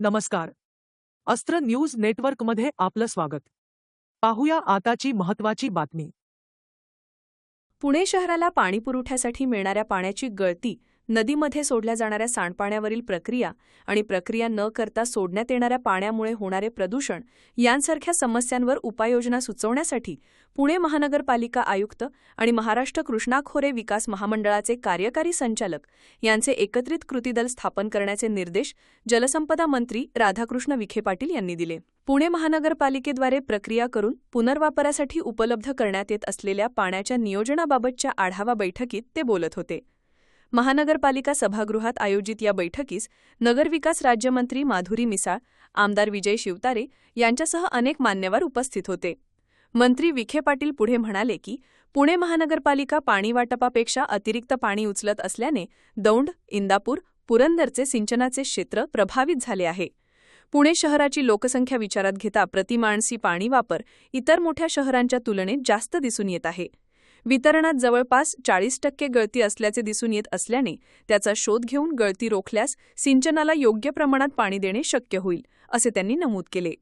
नमस्कार. अस्त्र न्यूज नेटवर्कमध्ये आपलं स्वागत. पाहूया आताची महत्वाची बातमी. पुणे शहराला पाणीपुरवठ्यासाठी मिळणाऱ्या पाण्याची गळती नदीमध्ये सोडल्या जाणाऱ्या सांडपाण्यावरील प्रक्रिया आणि प्रक्रिया न करता सोडण्यात येणाऱ्या पाण्यामुळे होणारे प्रदूषण यांसारख्या समस्यांवर उपाययोजना सुचवण्यासाठी पुणे महानगरपालिका आयुक्त आणि महाराष्ट्र कृष्णाखोरे विकास महामंडळाचे कार्यकारी संचालक यांचे एकत्रित कृतीदल स्थापन करण्याचे निर्देश जलसंपदा मंत्री राधाकृष्ण विखे पाटील यांनी दिले. पुणे महानगरपालिकेद्वारे प्रक्रिया करून पुनर्वापरासाठी उपलब्ध करण्यात येत असलेल्या पाण्याच्या नियोजनाबाबतच्या आढावा बैठकीत ते बोलत होते. महानगरपालिका सभागृहात आयोजित या बैठकीस नगरविकास राज्यमंत्री माधुरी मिसाळ आमदार विजय शिवतारे यांच्यासह अनेक मान्यवर उपस्थित होते. मंत्री विखे पाटील पुढे म्हणाले की पुणे महानगरपालिका पाणी वाटपापेक्षा अतिरिक्त पाणी उचलत असल्याने दौंड इंदापूर पुरंदरचे सिंचनाचे क्षेत्र प्रभावित झाले आहे. पुणे शहराची लोकसंख्या विचारात घेता प्रतिमाणसी पाणी वापर इतर मोठ्या शहरांच्या तुलनेत जास्त दिसून येत आहे. वितरणात जवळपास चाळीस टक्के गळती असल्याचे दिसून येत असल्याने त्याचा शोध घेऊन गळती रोखल्यास सिंचनाला योग्य प्रमाणात पाणी देणे शक्य होईल असे त्यांनी नमूद केले.